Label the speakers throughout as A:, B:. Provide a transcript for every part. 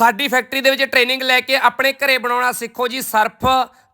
A: ਸਾਡੀ ਫੈਕਟਰੀ ਦੇ ਵਿੱਚ ਟ੍ਰੇਨਿੰਗ ਲੈ ਕੇ ਆਪਣੇ ਘਰੇ ਬਣਾਉਣਾ ਸਿੱਖੋ ਜੀ। ਸਰਫ,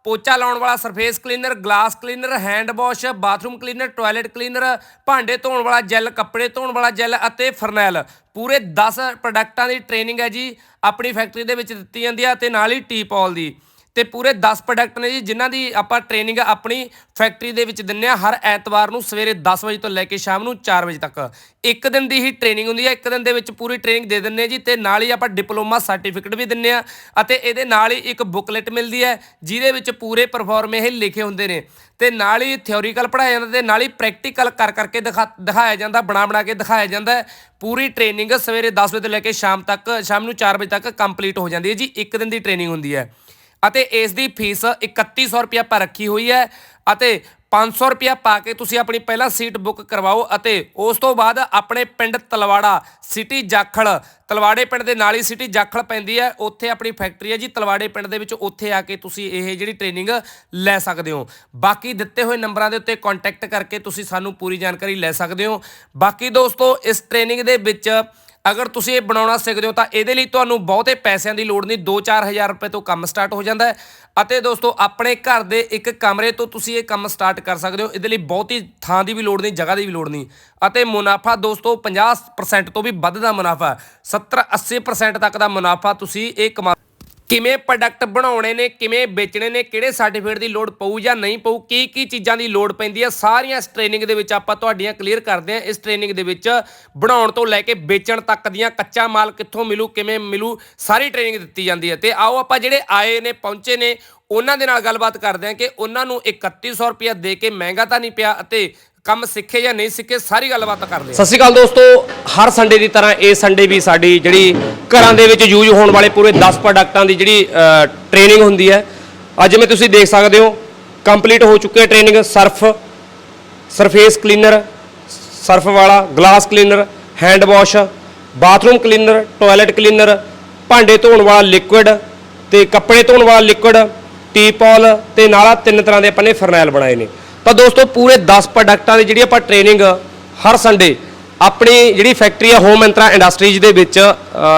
A: ਪੋਚਾ ਲਾਉਣ ਵਾਲਾ surface cleaner, glass cleaner, hand wash, bathroom cleaner, toilet cleaner, ਭਾਂਡੇ ਧੋਣ ਵਾਲਾ ਜੈਲ, ਕੱਪੜੇ ਧੋਣ ਵਾਲਾ ਜੈਲ ਅਤੇ ਫਰਨੈਲ। ਪੂਰੇ 10 ਪ੍ਰੋਡਕਟਾਂ ਦੀ ਟ੍ਰੇਨਿੰਗ ਹੈ ਜੀ, ਆਪਣੀ ਫੈਕਟਰੀ ਦੇ ਵਿੱਚ ਦਿੱਤੀ ਜਾਂਦੀ ਹੈ ਤੇ ਨਾਲ ਹੀ ਟੀਪੋਲ ਦੀ। ਤੇ ਪੂਰੇ 10 ਪ੍ਰੋਡਕਟ ਨੇ ਜੀ, ਜਿਨ੍ਹਾਂ ਦੀ ਆਪਾਂ ਟ੍ਰੇਨਿੰਗ ਆਪਣੀ ਫੈਕਟਰੀ ਦੇ ਵਿੱਚ ਦਿੰਨੇ ਆ ਹਰ ਐਤਵਾਰ ਨੂੰ ਸਵੇਰੇ 10 ਵਜੇ ਤੋਂ ਲੈ ਕੇ ਸ਼ਾਮ ਨੂੰ 4 ਵਜੇ ਤੱਕ। ਇੱਕ ਦਿਨ ਦੀ ਹੀ ਟ੍ਰੇਨਿੰਗ ਹੁੰਦੀ ਹੈ, ਇੱਕ ਦਿਨ ਦੇ ਵਿੱਚ ਪੂਰੀ ਟ੍ਰੇਨਿੰਗ ਦੇ ਦਿੰਨੇ ਆ ਜੀ, ਤੇ ਨਾਲ ਹੀ ਆਪਾਂ ਡਿਪਲੋਮਾ ਸਰਟੀਫਿਕੇਟ ਵੀ ਦਿੰਨੇ ਆ ਅਤੇ ਇਹਦੇ ਨਾਲ ਹੀ ਇੱਕ ਬੁਕਲੇਟ ਮਿਲਦੀ ਹੈ, ਜਿਹਦੇ ਵਿੱਚ ਪੂਰੇ ਪਰਫਾਰਮ ਇਹ ਲਿਖੇ ਹੁੰਦੇ ਨੇ। ਤੇ ਨਾਲ ਹੀ ਥਿਓਰੀਕਲ ਪੜਾਇਆ ਜਾਂਦਾ ਤੇ ਨਾਲ ਹੀ ਪ੍ਰੈਕਟੀਕਲ ਕਰ ਕਰਕੇ ਦਿਖਾ- ਦਿਖਾਇਆ ਜਾਂਦਾ, ਬਣਾ ਬਣਾ ਕੇ ਦਿਖਾਇਆ ਜਾਂਦਾ। ਪੂਰੀ ਟ੍ਰੇਨਿੰਗ ਸਵੇਰੇ 10 ਵਜੇ ਤੋਂ ਲੈ ਕੇ ਸ਼ਾਮ ਤੱਕ, ਸ਼ਾਮ ਨੂੰ 4 ਵਜੇ ਤੱਕ ਕੰਪਲੀਟ ਹੋ ਜਾਂਦੀ ਹੈ ਜੀ, ਇੱਕ ਦਿਨ ਦੀ ਟ੍ਰੇਨਿੰਗ ਹੁੰਦੀ ਹੈ। ਅਤੇ ਇਸ ਦੀ ਫੀਸ 3100 ਰੁਪਇਆ ਪਰ ਰੱਖੀ ਹੋਈ ਹੈ ਅਤੇ 500 ਰੁਪਇਆ ਪਾ ਕੇ ਤੁਸੀਂ ਆਪਣੀ ਪਹਿਲਾਂ ਸੀਟ ਬੁੱਕ ਕਰਵਾਓ ਅਤੇ ਉਸ ਤੋਂ ਬਾਅਦ ਆਪਣੇ ਪਿੰਡ ਤਲਵਾੜਾ ਸਿਟੀ ਜਾਖਲ, ਤਲਵਾੜੇ ਪਿੰਡ ਦੇ ਨਾਲ ਹੀ ਸਿਟੀ ਜਾਖਲ ਪੈਂਦੀ ਹੈ। ਉੱਥੇ ਆਪਣੀ ਫੈਕਟਰੀ ਹੈ ਜੀ, ਤਲਵਾੜੇ ਪਿੰਡ ਦੇ ਵਿੱਚ ਉੱਥੇ ਆ ਕੇ ਤੁਸੀਂ ਇਹ ਜਿਹੜੀ ਟ੍ਰੇਨਿੰਗ ਲੈ ਸਕਦੇ ਹੋ। ਬਾਕੀ ਦਿੱਤੇ ਹੋਏ ਨੰਬਰਾਂ ਦੇ ਉੱਤੇ ਕੰਟੈਕਟ ਕਰਕੇ ਤੁਸੀਂ ਸਾਨੂੰ ਪੂਰੀ ਜਾਣਕਾਰੀ ਲੈ ਸਕਦੇ ਹੋ। ਬਾਕੀ ਦੋਸਤੋ, ਇਸ ਟ੍ਰੇਨਿੰਗ ਦੇ ਵਿੱਚ ਅਗਰ ਤੁਸੀਂ ਇਹ ਬਣਾਉਣਾ ਸਿੱਖਦੇ ਹੋ ਤਾਂ ਇਹਦੇ ਲਈ ਤੁਹਾਨੂੰ ਬਹੁਤੇ ਪੈਸਿਆਂ ਦੀ ਲੋੜ ਨਹੀਂ। 2-4000 ਰੁਪਏ ਤੋਂ ਕੰਮ ਸਟਾਰਟ ਹੋ ਜਾਂਦਾ ਹੈ। ਅਤੇ ਦੋਸਤੋ, ਆਪਣੇ ਘਰ ਦੇ ਇੱਕ ਕਮਰੇ ਤੋਂ ਤੁਸੀਂ ਇਹ ਕੰਮ ਸਟਾਰਟ ਕਰ ਸਕਦੇ ਹੋ। ਇਹਦੇ ਲਈ ਬਹੁਤੀ ਥਾਂ ਦੀ ਵੀ ਲੋੜ ਨਹੀਂ, ਜਗ੍ਹਾ ਦੀ ਵੀ ਲੋੜ ਨਹੀਂ। ਅਤੇ ਮੁਨਾਫਾ ਦੋਸਤੋ 50% ਤੋਂ ਵੀ ਵੱਧ ਦਾ ਮੁਨਾਫਾ 70-80% ਤੱਕ ਦਾ ਮੁਨਾਫਾ ਤੁਸੀਂ ਇਹ ਕਮਾ ਕਿਵੇਂ ਪ੍ਰੋਡਕਟ ਬਣਾਉਣੇ ਨੇ, ਕਿਵੇਂ ਵੇਚਣੇ ਨੇ, ਕਿਹੜੇ ਸਰਟੀਫਿਕੇਟ ਦੀ ਲੋੜ ਪਊ ਜਾਂ ਨਹੀਂ ਪਊ, ਕੀ ਕੀ ਚੀਜ਼ਾਂ ਦੀ ਲੋੜ ਪੈਂਦੀ ਹੈ ਸਾਰੀਆਂ ਇਸ ਟ੍ਰੇਨਿੰਗ ਦੇ ਵਿੱਚ ਆਪਾਂ ਤੁਹਾਡੀਆਂ ਕਲੀਅਰ ਕਰਦੇ ਹਾਂ ਇਸ ਟ੍ਰੇਨਿੰਗ ਦੇ ਵਿੱਚ ਬਣਾਉਣ ਤੋਂ ਲੈ ਕੇ ਵੇਚਣ ਤੱਕ ਦੀਆਂ ਕੱਚਾ ਮਾਲ ਕਿੱਥੋਂ ਮਿਲੂ, ਕਿਵੇਂ ਮਿਲੂ, ਸਾਰੀ ਟ੍ਰੇਨਿੰਗ ਦਿੱਤੀ ਜਾਂਦੀ ਹੈ ਤੇ ਆਓ ਆਪਾਂ ਜਿਹੜੇ ਆਏ ਨੇ, ਪਹੁੰਚੇ ਨੇ, ਉਹਨਾਂ ਦੇ ਨਾਲ ਗੱਲਬਾਤ ਕਰਦੇ ਹਾਂ ਕਿ ਉਹਨਾਂ ਨੂੰ 3100 ਰੁਪਇਆ ਦੇ ਕੇ ਮਹਿੰਗਾ ਤਾਂ ਨਹੀਂ ਪਿਆ ਅਤੇ ਕੰਮ ਸਿੱਖੇ ਜਾਂ ਨਹੀਂ ਸਿੱਖੇ, ਸਾਰੀ ਗੱਲਬਾਤ ਕਰਦੇ ਸਤਿ ਸ਼੍ਰੀ ਅਕਾਲ ਦੋਸਤੋ, ਹਰ ਸੰਡੇ ਦੀ ਤਰ੍ਹਾਂ ਇਹ ਸੰਡੇ ਵੀ ਸਾਡੀ ਜਿਹੜੀ ਘਰਾਂ ਦੇ ਵਿੱਚ ਯੂਜ਼ ਹੋਣ ਵਾਲੇ ਪੂਰੇ 10 ਪ੍ਰੋਡਕਟਾਂ ਦੀ ਜਿਹੜੀ ਟ੍ਰੇਨਿੰਗ ਹੁੰਦੀ ਹੈ। ਅੱਜ ਜਿਵੇਂ ਤੁਸੀਂ ਦੇਖ ਸਕਦੇ ਹੋ ਕੰਪਲੀਟ ਹੋ ਚੁੱਕੀ ਹੈ training Surf surface cleaner Surf ਵਾਲਾ glass cleaner hand wash bathroom cleaner toilet cleaner ਭਾਂਡੇ ਧੋਣ ਵਾਲਾ ਲਿਕੁਇਡ ਤੇ ਕੱਪੜੇ ਧੋਣ ਵਾਲਾ ਲਿਕੁਇਡ ਟੀਪੋਲ ਤੇ ਨਾਲਾ ਤਿੰਨ ਤਰ੍ਹਾਂ ਦੇ ਆਪਾਂ ਨੇ ਫਰਨੈਲ ਬਣਾਏ ਨੇ। ਤਾਂ ਦੋਸਤੋ, ਪੂਰੇ 10 ਪ੍ਰੋਡਕਟਾਂ ਦੀ ਜਿਹੜੀ ਆਪਾਂ ਟ੍ਰੇਨਿੰਗ ਹਰ ਸੰਡੇ ਆਪਣੀ ਜਿਹੜੀ ਫੈਕਟਰੀ ਆ ਹੋਮ ਇੰਤਰਾ ਇੰਡਸਟਰੀਜ਼ ਦੇ ਵਿੱਚ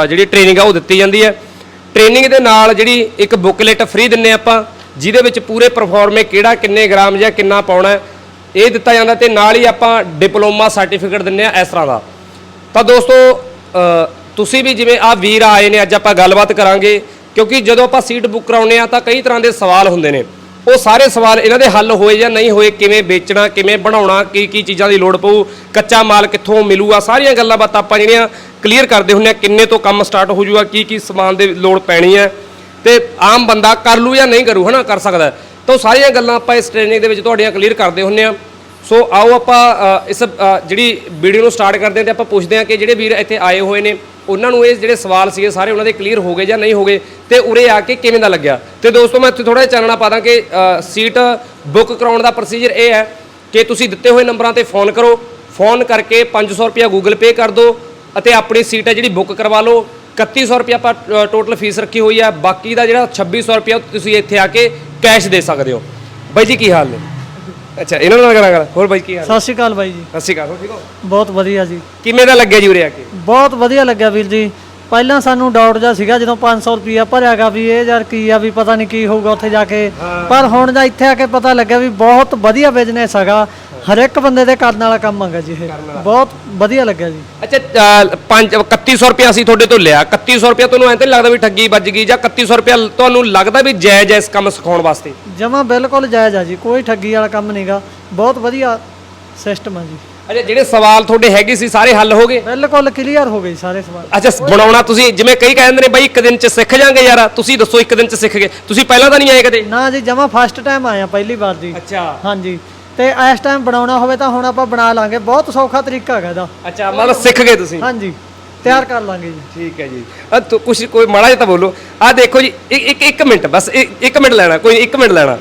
A: ਜਿਹੜੀ ਟ੍ਰੇਨਿੰਗ ਆ ਉਹ ਦਿੱਤੀ ਜਾਂਦੀ ਹੈ। ਟ੍ਰੇਨਿੰਗ ਦੇ ਨਾਲ ਜਿਹੜੀ ਇੱਕ ਬੁਕਲੇਟ ਫ੍ਰੀ ਦਿੰਨੇ ਆਪਾਂ, ਜਿਹਦੇ ਵਿੱਚ ਪੂਰੇ ਪਰਫਾਰਮੇ ਕਿਹੜਾ, ਕਿੰਨੇ ਗ੍ਰਾਮ ਜਾਂ ਕਿੰਨਾ ਪਾਉਣਾ ਇਹ ਦਿੱਤਾ ਜਾਂਦਾ ਤੇ ਨਾਲ ਹੀ ਆਪਾਂ ਡਿਪਲੋਮਾ ਸਰਟੀਫਿਕੇਟ ਦਿੰਨੇ ਆ ਇਸ ਤਰ੍ਹਾਂ ਦਾ। ਤਾਂ ਦੋਸਤੋ ਤੁਸੀਂ ਵੀ ਜਿਵੇਂ ਆ ਵੀਰ ਆਏ ਨੇ, ਅੱਜ ਆਪਾਂ ਗੱਲਬਾਤ ਕਰਾਂਗੇ, ਕਿਉਂਕਿ ਜਦੋਂ ਆਪਾਂ ਸੀਟ ਬੁੱਕ ਕਰਾਉਂਦੇ ਆ ਤਾਂ ਕਈ ਤਰ੍ਹਾਂ ਦੇ ਸਵਾਲ ਹੁੰਦੇ ਨੇ। ਉਹ ਸਾਰੇ ਸਵਾਲ ਇਹਨਾਂ ਦੇ ਹੱਲ ਹੋਏ ਜਾਂ ਨਹੀਂ ਹੋਏ, ਕਿਵੇਂ ਵੇਚਣਾ, ਕਿਵੇਂ ਬਣਾਉਣਾ, ਕੀ ਕੀ ਚੀਜ਼ਾਂ ਦੀ ਲੋੜ ਪਊ, ਕੱਚਾ ਮਾਲ ਕਿੱਥੋਂ ਮਿਲੂਗਾ, ਸਾਰੀਆਂ ਗੱਲਾਂ ਬਾਤਾਂ ਆਪਾਂ ਜਿਹੜੀਆਂ ਕਲੀਅਰ ਕਰਦੇ ਹੁੰਦੇ ਆ ਕਿੰਨੇ ਤੋਂ ਕੰਮ ਸਟਾਰਟ ਹੋ ਜਾਊਗਾ, ਕੀ ਕੀ ਸਮਾਨ ਦੀ ਲੋੜ ਪੈਣੀ ਹੈ। ਤੇ ਆਮ ਬੰਦਾ ਕਰ ਲੂ ਜਾਂ ਨਹੀਂ ਕਰੂ, ਹਨਾ, ਕਰ ਸਕਦਾ ਤਾਂ ਉਹ ਸਾਰੀਆਂ ਗੱਲਾਂ ਆਪਾਂ ਇਸ ਟ੍ਰੇਨਿੰਗ ਦੇ ਵਿੱਚ ਤੁਹਾਡੀਆਂ ਕਲੀਅਰ ਕਰਦੇ ਹੁੰਦੇ ਆ ਸੋ ਆਓ ਆਪਾਂ ਇਸ ਜਿਹੜੀ ਵੀਡੀਓ ਨੂੰ ਸਟਾਰਟ ਕਰਦੇ ਹਾਂ ਤੇ ਆਪਾਂ ਪੁੱਛਦੇ ਹਾਂ ਕਿ ਜਿਹੜੇ ਵੀਰ ਇੱਥੇ ਆਏ ਹੋਏ ਨੇ ਉਹਨਾਂ ਨੂੰ ਇਹ ਜਿਹੜੇ ਸਵਾਲ ਸੀਗੇ ਸਾਰੇ ਉਹਨਾਂ ਦੇ ਕਲੀਅਰ ਹੋ ਗਏ ਜਾਂ ਨਹੀਂ ਹੋ ਗਏ ਤੇ ਉਰੇ ਆ ਕੇ ਕਿਵੇਂ ਦਾ ਲੱਗਿਆ? ਤੇ ਦੋਸਤੋ, ਮੈਂ ਇੱਥੇ ਥੋੜਾ ਜਿਹਾ ਚਾਨਣਾ ਪਾ ਦਾਂ ਕਿ ਸੀਟ ਬੁੱਕ ਕਰਾਉਣ ਦਾ ਪ੍ਰੋਸੀਜਰ ਇਹ ਹੈ ਕਿ ਤੁਸੀਂ ਦਿੱਤੇ ਹੋਏ ਨੰਬਰਾਂ ਤੇ ਫੋਨ ਕਰੋ। ਫੋਨ ਕਰਕੇ 500 ਰੁਪਿਆ ਗੂਗਲ ਪੇ ਕਰ ਦਿਓ ਅਤੇ ਆਪਣੀ ਸੀਟ ਹੈ ਜਿਹੜੀ ਬੁੱਕ ਕਰਵਾ ਲਓ। 3100 ਰੁਪਿਆ ਆਪਾਂ ਟੋਟਲ ਫੀਸ ਰੱਖੀ ਹੋਈ ਹੈ। ਬਾਕੀ ਦਾ ਜਿਹੜਾ 2600 ਰੁਪਿਆ ਤੁਸੀਂ ਇੱਥੇ ਆ ਕੇ ਕੈਸ਼ ਦੇ ਸਕਦੇ ਹੋ। ਬਾਈ ਜੀ, ਕੀ ਹਾਲ ਨੇ? ਅੱਛਾ ਇਹਨਾਂ ਨਾਲ ਕਰਾਂਗਾ। ਹੋਰ ਬਾਈ ਕੀ ਹਾਲ?
B: ਸਤਿ ਸ਼੍ਰੀ ਅਕਾਲ ਬਾਈ ਜੀ।
A: ਸਤਿ ਸ਼੍ਰੀ ਅਕਾਲ ਹੋਰ ਠੀਕ ਹੋ?
B: ਬਹੁਤ ਵਧੀਆ ਜੀ।
A: ਕਿਵੇਂ ਦਾ ਲੱਗਿਆ ਜੀ ਉਰੇ ਆ ਕੇ?
B: ਬਹੁਤ ਵਧੀਆ ਲੱਗਿਆ ਵੀਰ ਜੀ। ਪਹਿਲਾਂ ਸਾਨੂੰ ਡਾਊਟ ਜਿਹਾ ਸੀਗਾ ਜਦੋਂ 500 ਰੁਪਿਆ ਭਰਿਆਗਾ ਵੀ ਇਹ ਯਾਰ ਕੀ ਆ ਵੀ ਪਤਾ ਨਹੀਂ ਕੀ ਹੋਊਗਾ ਉੱਥੇ ਜਾ ਕੇ। ਪਰ ਹੁਣ ਜਾਂ ਇੱਥੇ ਆ ਕੇ ਪਤਾ ਲੱਗਿਆ ਵੀ ਬਹੁਤ ਵਧੀਆ ਬਿਜ਼ਨਸ ਹੈਗਾ। ਹਰ ਇੱਕ ਬੰਦੇ ਦੇ ਕਰਨ ਵਾਲਾ ਕੰਮ ਹੈਗਾ ਜੀ ਇਹ। ਬਹੁਤ ਵਧੀਆ ਲੱਗਿਆ ਜੀ।
A: ਅੱਛਾ ਅ, ਪੰਜ 3100 ਰੁਪਿਆ ਅਸੀਂ ਤੁਹਾਡੇ ਤੋਂ ਲਿਆ। 3100 ਰੁਪਿਆ ਤੁਹਾਨੂੰ ਐਂ ਤਾਂ ਲੱਗਦਾ ਵੀ ਠੱਗੀ ਵੱਜ ਗਈ ਜਾਂ 3100 ਰੁਪਿਆ ਤੁਹਾਨੂੰ ਲੱਗਦਾ ਵੀ ਜਾਇਜ਼ ਹੈ ਇਸ ਕੰਮ ਸਿਖਾਉਣ ਵਾਸਤੇ?
B: ਜਮਾ ਬਿਲਕੁਲ ਜਾਇਜ਼ ਆ ਜੀ ਕੋਈ ਠੱਗੀ ਵਾਲਾ ਕੰਮ ਨਹੀਂਗਾ ਬਹੁਤ ਵਧੀਆ ਸਿਸਟਮ ਆ ਜੀ।
A: ਅੱਛਾ ਜਿਹੜੇ ਸਵਾਲ ਤੁਹਾਡੇ ਹੈਗੇ ਸੀ ਸਾਰੇ ਹੱਲ ਹੋ ਗਏ?
B: ਬਿਲਕੁਲ ਕਲੀਅਰ ਹੋ ਗਏ ਜੀ ਸਾਰੇ ਸਵਾਲ।
A: ਅੱਛਾ ਬਣਾਉਣਾ ਤੁਸੀਂ ਜਿਵੇਂ ਕਈ ਕਹਿੰਦੇ ਨੇ ਬਾਈ ਇੱਕ ਦਿਨ ਚ ਸਿੱਖ ਜਾਾਂਗੇ ਯਾਰ ਤੁਸੀਂ ਦੱਸੋ ਇੱਕ ਦਿਨ ਚ ਸਿੱਖ ਗਏ। ਤੁਸੀਂ ਪਹਿਲਾਂ ਤਾਂ ਨਹੀਂ ਆਏ ਕਦੇ?
B: ਨਾ ਜੀ ਜਮਾ ਫਸਟ ਟਾਈਮ ਆਇਆ ਪਹਿਲੀ ਵਾਰ ਜੀ।
A: ਅੱਛਾ।
B: ਹਾਂਜੀ। ਤੇ ਇਸ ਟਾਈਮ ਬਣਾਉਣਾ ਹੋਵੇ ਤਾਂ ਹੁਣ ਆਪਾਂ ਬਣਾ ਲਾਂਗੇ। ਬਹੁਤ ਸੌਖਾ ਤਰੀਕਾ ਹੈਗਾ ਇਹਦਾ।
A: ਅੱਛਾ ਮਤਲਬ ਸਿੱਖ ਗਏ ਤੁਸੀਂ?
B: ਹਾਂਜੀ ਤਿਆਰ ਕਰ ਲਾਂਗੇ ਜੀ।
A: ਠੀਕ ਹੈ ਜੀ। ਆ ਤੋ ਕੁਛ ਕੋਈ ਮਾੜਾ ਜਿਹਾ ਤਾਂ ਬੋਲੋ। ਆ ਦੇਖੋ ਜੀ ਇੱਕ ਇੱਕ ਇੱਕ ਮਿੰਟ ਬਸ ਇੱਕ ਇੱਕ ਮਿੰਟ ਲੈਣਾ ਕੋਈ ਇੱਕ ਮਿੰਟ ਲੈਣਾ।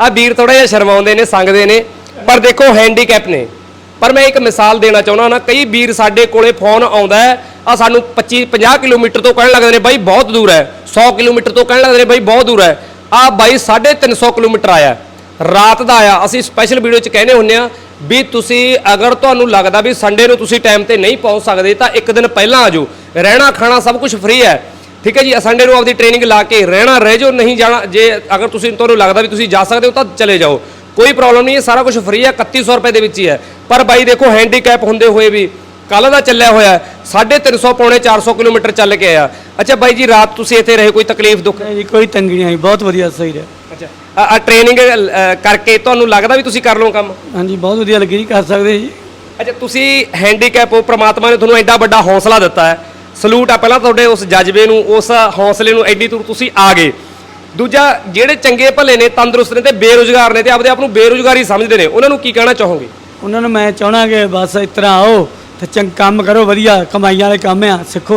A: ਆ ਵੀਰ ਥੋੜਾ ਜਿਹਾ ਸ਼ਰਮਾਉਂਦੇ ਨੇ ਸੰਗਦੇ ਨੇ ਪਰ ਦੇਖੋ ਹੈਂਡੀਕੈਪ ਨੇ। ਪਰ ਮੈਂ ਇੱਕ ਮਿਸਾਲ ਦੇਣਾ ਚਾਹੁੰਦਾ ਨਾ ਕਈ ਵੀਰ ਸਾਡੇ ਕੋਲੇ ਫੋਨ ਆਉਂਦਾ ਆ ਸਾਨੂੰ 25 50 ਕਿਲੋਮੀਟਰ ਤੋਂ ਕਹਿਣ ਲੱਗਦੇ ਨੇ ਬਾਈ ਬਹੁਤ ਦੂਰ ਹੈ। 100 ਕਿਲੋਮੀਟਰ ਤੋਂ ਕਹਿਣ ਲੱਗਦੇ ਨੇ ਬਾਈ ਬਹੁਤ ਦੂਰ ਹੈ। ਆ ਬਾਈ 350 ਕਿਲੋਮੀਟਰ ਆਇਆ। ਰਾਤ ਦਾ ਆਇਆ ਅਸੀਂ ਸਪੈਸ਼ਲ ਵੀਡੀਓ ਚ ਕਹਿੰਦੇ ਹੁੰਨੇ ਆ ਵੀ ਤੁਸੀਂ ਅਗਰ ਤੁਹਾਨੂੰ ਲੱਗਦਾ ਵੀ ਸੰਡੇ ਨੂੰ ਤੁਸੀਂ ਟਾਈਮ ਤੇ ਨਹੀਂ ਪਹੁੰਚ ਸਕਦੇ ਤਾਂ ਇੱਕ ਦਿਨ ਪਹਿਲਾਂ ਆ ਜਾਓ। ਰਹਿਣਾ ਖਾਣਾ ਸਭ ਕੁਝ ਫ੍ਰੀ ਹੈ। ਠੀਕ ਹੈ ਜੀ ਸੰਡੇ ਨੂੰ ਆਪਦੀ ਟ੍ਰੇਨਿੰਗ ਲਾ ਕੇ ਰਹਿਣਾ ਰਹਿ ਜਾਓ, ਨਹੀਂ ਜਾਣਾ, ਜੇ ਅਗਰ ਤੁਸੀਂ, ਤੁਹਾਨੂੰ ਲੱਗਦਾ ਵੀ ਤੁਸੀਂ ਜਾ ਸਕਦੇ ਹੋ ਤਾਂ ਚਲੇ ਜਾਓ। ਕੋਈ ਪ੍ਰੋਬਲਮ ਨਹੀਂ ਹੈ, ਸਾਰਾ ਕੁਝ ਫ੍ਰੀ ਹੈ 3100 ਰੁਪਏ ਦੇ ਵਿੱਚ ਹੀ ਹੈ। ਪਰ ਬਾਈ ਦੇਖੋ ਹੈਂਡੀਕੈਪ ਹੁੰਦੇ ਹੋਏ ਵੀ ਕੱਲ ਦਾ ਚੱਲਿਆ ਹੋਇਆ ਹੈ, 350 ਪੌਣੇ 400 ਕਿਲੋਮੀਟਰ ਚੱਲ ਕੇ ਆਇਆ। ਅੱਛਾ ਬਾਈ ਜੀ ਰਾਤ ਤੁਸੀਂ ਇੱਥੇ ਰਹੇ ਕੋਈ ਤਕਲੀਫ ਦੁੱਖ?
C: ਨਹੀਂ ਜੀ ਕੋਈ ਤੰਗੀ ਨਹੀਂ ਆਈ ਬਹੁਤ ਵਧੀਆ ਸਹੀ ਰਿਹਾ।
A: ਅੱਛਾ ਆ ਟ੍ਰੇਨਿੰਗ ਕਰਕੇ ਤੁਹਾਨੂੰ ਲੱਗਦਾ ਵੀ ਤੁਸੀਂ ਕਰ ਲਓ ਕੰਮ?
C: ਹਾਂਜੀ ਬਹੁਤ ਵਧੀਆ ਲੱਗੀ ਜੀ ਕਰ ਸਕਦੇ ਜੀ।
A: ਅੱਛਾ ਤੁਸੀਂ ਹੈਂਡੀਕੈਪ ਹੋ ਪ੍ਰਮਾਤਮਾ ਨੇ ਤੁਹਾਨੂੰ ਐਡਾ ਵੱਡਾ ਹੌਸਲਾ ਦਿੱਤਾ ਹੈ। ਸਲੂਟ ਆ ਪਹਿਲਾਂ ਤੁਹਾਡੇ ਉਸ ਜਜ਼ਬੇ ਨੂੰ ਉਸ ਹੌਸਲੇ ਨੂੰ ਐਡੀ ਦੂਰ ਤੁਸੀਂ ਆ ਗਏ। ਦੂਜਾ ਜਿਹੜੇ ਚੰਗੇ ਭਲੇ ਨੇ ਤੰਦਰੁਸਤ ਨੇ ਤੇ ਬੇਰੁਜ਼ਗਾਰ ਨੇ ਤੇ ਆਪਦੇ ਆਪ ਨੂੰ ਬੇਰੁਜ਼ਗਾਰੀ ਸਮਝਦੇ ਨੇ ਉਹਨਾਂ ਨੂੰ ਕੀ ਕਹਿਣਾ ਚਾਹੋਗੇ?
C: ਉਹਨਾਂ ਨੂੰ ਮੈਂ ਚਾਹਣਾ ਕਿ ਬਸ ਇਸ ਤਰ੍ਹਾਂ ਆਓ ਤੇ ਚੰਗ ਕੰਮ ਕਰੋ ਵਧੀਆ ਕਮਾਈਆਂ ਵਾਲੇ ਕੰਮ ਆ ਸਿੱਖੋ।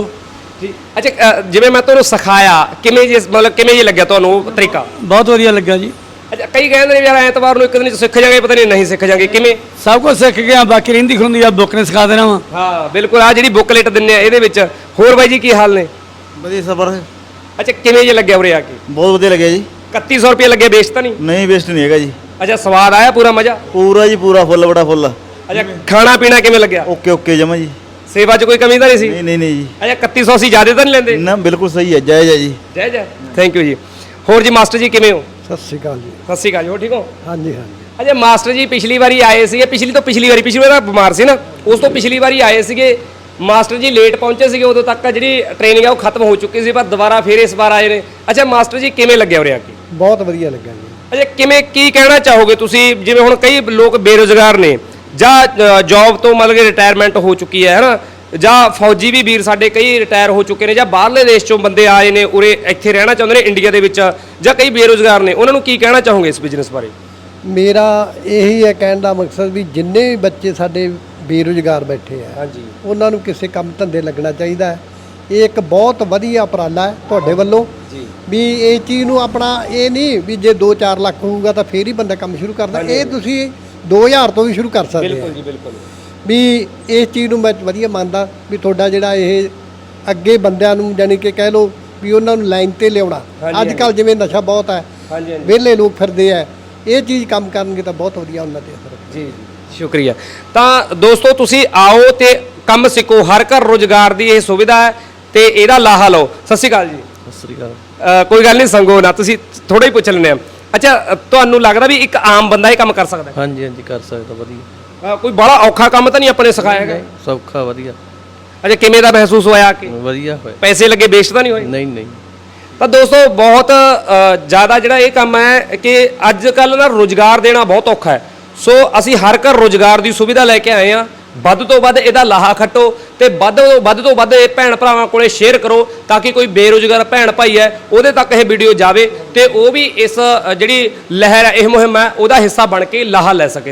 A: ਜੀ। ਅੱਛਾ ਅ, ਜਿਵੇਂ ਮੈਂ ਤੁਹਾਨੂੰ ਸਿਖਾਇਆ ਕਿਵੇਂ ਜੀ ਮਤਲਬ ਕਿਵੇਂ ਜੀ ਲੱਗਿਆ ਤੁਹਾਨੂੰ ਤਰੀਕਾ?
C: ਬਹੁਤ ਵਧੀਆ ਲੱਗਾ ਜੀ।
A: ਅੱਛਾ ਕਈ ਕਹਿੰਦੇ ਨੇ ਵੀ ਯਾਰ ਐਤਵਾਰ ਨੂੰ ਇੱਕ ਦਿਨ ਚ ਸਿੱਖ ਜਾਗੇ ਪਤਾ ਨਹੀਂ ਨਹੀਂ ਸਿੱਖ ਜਾਗੇ ਕਿਵੇਂ?
C: ਸਭ ਕੁਝ ਸਿੱਖ ਗਿਆ ਬਾਕੀ ਰਹਿੰਦੀ ਖੁੰਦੀ ਆ ਬੁੱਕ ਨੇ ਸਿਖਾ ਦੇਣਾ ਵਾ।
A: ਹਾਂ ਬਿਲਕੁਲ ਆ ਜਿਹੜੀ ਬੁੱਕਲੇਟ ਦਿੰਨੇ ਆ ਇਹਦੇ ਵਿੱਚ। ਹੋਰ ਬਾਈ ਜੀ ਕੀ ਹਾਲ ਨੇ?
D: ਵਧੀਆ ਸਫਰ
A: ਅੱਛਾ ਕਿਵੇਂ ਜੇ ਲੱਗਿਆ ਉਰੇ ਆ ਕੇ?
D: ਬਹੁਤ ਵਧੀਆ ਲੱਗਿਆ ਜੀ।
A: 3100 ਰੁਪਏ ਲੱਗੇ ਵੇਚ ਤਾਂ ਨਹੀਂ?
D: ਨਹੀਂ ਵੇਸਟ ਨਹੀਂ ਹੈਗਾ ਜੀ।
A: ਅੱਛਾ ਸਵਾਦ ਆਇਆ ਪੂਰਾ ਮਜ਼ਾ?
D: ਪੂਰਾ ਜੀ ਪੂਰਾ ਫੁੱਲ ਬੜਾ ਫੁੱਲ।
A: ਅੱਛਾ ਖਾਣਾ ਪੀਣਾ ਕਿਵੇਂ ਲੱਗਿਆ?
D: ਓਕੇ ਓਕੇ ਜਮਾ ਜੀ।
A: ਸੇਵਾ 'ਚ ਕੋਈ ਕਮੀ ਤਾਂ ਨਹੀਂ ਸੀ?
D: ਨਹੀਂ ਨਹੀਂ ਨਹੀਂ ਜੀ।
A: ਅੱਛਾ 3100 ਅਸੀਂ ਜ਼ਿਆਦਾ ਤਾਂ ਨਹੀਂ ਲੈਂਦੇ?
D: ਨਾ ਬਿਲਕੁਲ ਸਹੀ ਹੈ ਜਾਇਜ਼ ਹੈ ਜੀ।
A: ਜੈ ਜੈ ਥੈਂਕ ਯੂ ਜੀ। ਹੋਰ ਜੀ ਮਾਸਟਰ ਜੀ ਕਿਵੇਂ ਹੋ?
B: ਸਤਿ ਸ਼੍ਰੀ ਅਕਾਲ ਜੀ।
A: ਸਤਿ ਸ਼੍ਰੀ ਅਕਾਲ ਜੀ ਹੋ ਠੀਕ ਹੋ?
B: ਹਾਂਜੀ ਹਾਂਜੀ।
A: ਅੱਛਾ ਮਾਸਟਰ ਜੀ ਪਿਛਲੀ ਵਾਰੀ ਆਏ ਸੀਗੇ ਪਿਛਲੀ ਤੋਂ ਪਿਛਲੀ ਵਾਰੀ ਪਿਛਲੀ ਵਾਰ ਬਿਮਾਰ ਸੀ ਨਾ। ਉਸ ਤੋਂ ਪਿਛਲੀ ਵਾਰੀ ਆਏ ਸੀਗੇ। ਮਾਸਟਰ ਜੀ ਲੇਟ ਪਹੁੰਚੇ ਸੀਗੇ ਉਦੋਂ ਤੱਕ ਜਿਹੜੀ ਟ੍ਰੇਨਿੰਗ ਆ ਉਹ ਖਤਮ ਹੋ ਚੁੱਕੀ ਸੀ ਪਰ ਦੁਬਾਰਾ ਫੇਰ ਇਸ ਵਾਰ ਆਏ ਨੇ। ਅੱਛਾ ਮਾਸਟਰ ਜੀ ਕਿਵੇਂ ਲੱਗਿਆ ਉਰੇ ਆ ਕੇ?
B: ਬਹੁਤ ਵਧੀਆ ਲੱਗਿਆ ਜੀ।
A: ਅੱਛਾ ਕਿਵੇਂ ਕੀ ਕਹਿਣਾ ਚਾਹੋਗੇ ਤੁਸੀਂ? ਜਿਵੇਂ ਹੁਣ ਕਈ ਲੋਕ ਬੇਰੁਜ਼ਗਾਰ ਨੇ ਜਾਂ ਜੌਬ ਤੋਂ ਮਤਲਬ ਕਿ ਰਿਟਾਇਰਮੈਂਟ ਹੋ ਚੁੱਕੀ ਹੈ ਹਨਾ? ਜਾਂ ਫੌਜੀ ਵੀ ਵੀਰ ਸਾਡੇ ਕਈ ਰਿਟਾਇਰ ਹੋ ਚੁੱਕੇ ਨੇ ਜਾਂ ਬਾਹਰਲੇ ਦੇਸ਼ ਚੋਂ ਬੰਦੇ ਆਏ ਨੇ ਉਰੇ ਇੱਥੇ ਰਹਿਣਾ ਚਾਹੁੰਦੇ ਨੇ ਇੰਡੀਆ ਦੇ ਵਿੱਚ ਜਾਂ ਕਈ ਬੇਰੁਜ਼ਗਾਰ ਨੇ ਉਹਨਾਂ ਨੂੰ ਕੀ ਕਹਿਣਾ ਚਾਹੋਗੇ ਇਸ ਬਿਜ਼ਨਸ ਬਾਰੇ?
E: ਮੇਰਾ ਇਹੀ ਹੈ ਕਹਿਣ ਦਾ ਮਕਸਦ ਵੀ ਜਿੰਨੇ ਵੀ ਬੱਚੇ ਸਾਡੇ ਬੇਰੁਜ਼ਗਾਰ ਬੈਠੇ ਆ
A: ਹਾਂਜੀ।
E: ਉਹਨਾਂ ਨੂੰ ਕਿਸੇ ਕੰਮ ਧੰਦੇ ਲੱਗਣਾ ਚਾਹੀਦਾ ਹੈ। ਇਹ ਇੱਕ ਬਹੁਤ ਵਧੀਆ ਉਪਰਾਲਾ ਹੈ ਤੁਹਾਡੇ ਵੱਲੋਂ
A: ਜੀ।
E: ਵੀ ਇਹ ਚੀਜ਼ ਨੂੰ ਆਪਣਾ ਇਹ ਨਹੀਂ ਵੀ ਜੇ 2-4 ਲੱਖ ਹੋਊਗਾ ਤਾਂ ਫੇਰ ਹੀ ਬੰਦਾ ਕੰਮ ਸ਼ੁਰੂ ਕਰਦਾ। ਇਹ ਤੁਸੀਂ 2000 ਤੋਂ ਵੀ ਸ਼ੁਰੂ ਕਰ ਸਕਦੇ
A: ਬਿਲਕੁਲ ਜੀ ਬਿਲਕੁਲ।
E: ਵੀ ਇਸ ਚੀਜ਼ ਨੂੰ ਮੈਂ ਵਧੀਆ ਮੰਨਦਾ ਵੀ ਤੁਹਾਡਾ ਜਿਹੜਾ ਇਹ ਅੱਗੇ ਬੰਦਿਆਂ ਨੂੰ ਜਾਨੀ ਕਿ ਕਹਿ ਲਓ ਵੀ ਉਹਨਾਂ ਨੂੰ ਲਾਈਨ ਤੇ ਲਿਆਉਣਾ। ਅੱਜ ਕੱਲ ਜਿਵੇਂ ਨਸ਼ਾ ਬਹੁਤ ਹੈ
A: ਹਾਂਜੀ ਹਾਂਜੀ।
E: ਵਿਹਲੇ ਲੋਕ ਫਿਰਦੇ ਆ ਇਹ ਚੀਜ਼ ਕੰਮ ਕਰਨਗੇ ਤਾਂ ਬਹੁਤ ਵਧੀਆ ਉਹਨਾਂ ਤੇ ਅਸਰ
A: ਜੀ ਜੀ। ਸ਼ੁਕਰੀਆ। ਤਾਂ ਦੋਸਤੋ ਤੁਸੀਂ ਆਓ ਤੇ ਕੰਮ ਸਿੱਖੋ ਹਰ ਘਰ ਰੋਜ਼ਗਾਰ ਦੀ ਇਹ ਸੁਵਿਧਾ ਹੈ ਤੇ ਇਹਦਾ ਲਾਹਾ ਲਓ। ਸਤਿ ਸ਼੍ਰੀ ਅਕਾਲ ਜੀ।
D: ਸਤਿ ਸ੍ਰੀ ਅਕਾਲ।
A: ਕੋਈ ਗੱਲ ਨਹੀਂ ਸੰਗੋ ਨਾ ਤੁਸੀਂ ਥੋੜਾ ਹੀ ਪੁੱਛ ਲੈਂਦੇ ਆ ਅੱਛਾ ਤੁਹਾਨੂੰ ਲੱਗਦਾ ਵੀ ਇੱਕ ਆਮ ਬੰਦਾ ਇਹ ਕੰਮ ਕਰ ਸਕਦਾ ਹੈ?
F: ਹਾਂਜੀ ਹਾਂਜੀ ਕਰ ਸਕਦਾ ਵਧੀਆ।
A: ਅ, ਕੋਈ ਬੜਾ ਔਖਾ ਕੰਮ ਤਾਂ ਨਹੀਂ ਆਪਣੇ ਸਿਖਾਇਆ ਹੈਗਾ
F: ਸੌਖਾ ਵਧੀਆ।
A: ਅੱਛਾ ਕਿਵੇਂ ਦਾ ਮਹਿਸੂਸ ਹੋਇਆ ਕਿ
F: ਵਧੀਆ ਹੋਇਆ।
A: ਪੈਸੇ ਲੱਗੇ ਵੇਸਟ ਤਾਂ ਨਹੀਂ ਹੋਏ
F: ਨਹੀਂ ਨਹੀਂ।
A: ਤਾਂ ਦੋਸਤੋ ਬਹੁਤ ਅ, ਜ਼ਿਆਦਾ ਜਿਹੜਾ ਇਹ ਕੰਮ ਹੈ ਕਿ ਅੱਜ ਕੱਲ ਨਾ ਰੋਜ਼ਗਾਰ ਦੇਣਾ ਬਹੁਤ ਔਖਾ ਹੈ। ਸੋ ਅਸੀਂ ਹਰ ਘਰ ਰੋਜ਼ਗਾਰ ਦੀ ਸੁਵਿਧਾ ਲੈ ਕੇ ਆਏ ਆ ਵੱਧ ਤੋਂ ਵੱਧ ਇਹਦਾ ਲਾਹਾ ਖੱਟੋ ਤੇ ਵੱਧ ਤੋਂ ਵੱਧ ਤੋਂ ਵੱਧ ਇਹ ਭੈਣ ਭਰਾਵਾਂ ਕੋਲੇ ਸ਼ੇਅਰ ਕਰੋ ਤਾਂ ਕਿ ਕੋਈ ਬੇਰੁਜ਼ਗਾਰ ਭੈਣ ਭਾਈ ਹੈ, ਉਹਦੇ ਤੱਕ ਇਹ ਵੀਡੀਓ ਜਾਵੇ ਤੇ ਉਹ ਵੀ ਇਸ ਜਿਹੜੀ ਲਹਿਰ ਹੈ, ਇਹ ਮੁਹਿੰਮ ਹੈ, ਉਹਦਾ ਹਿੱਸਾ ਬਣ ਕੇ ਲਾਹਾ ਲੈ ਸਕੇ।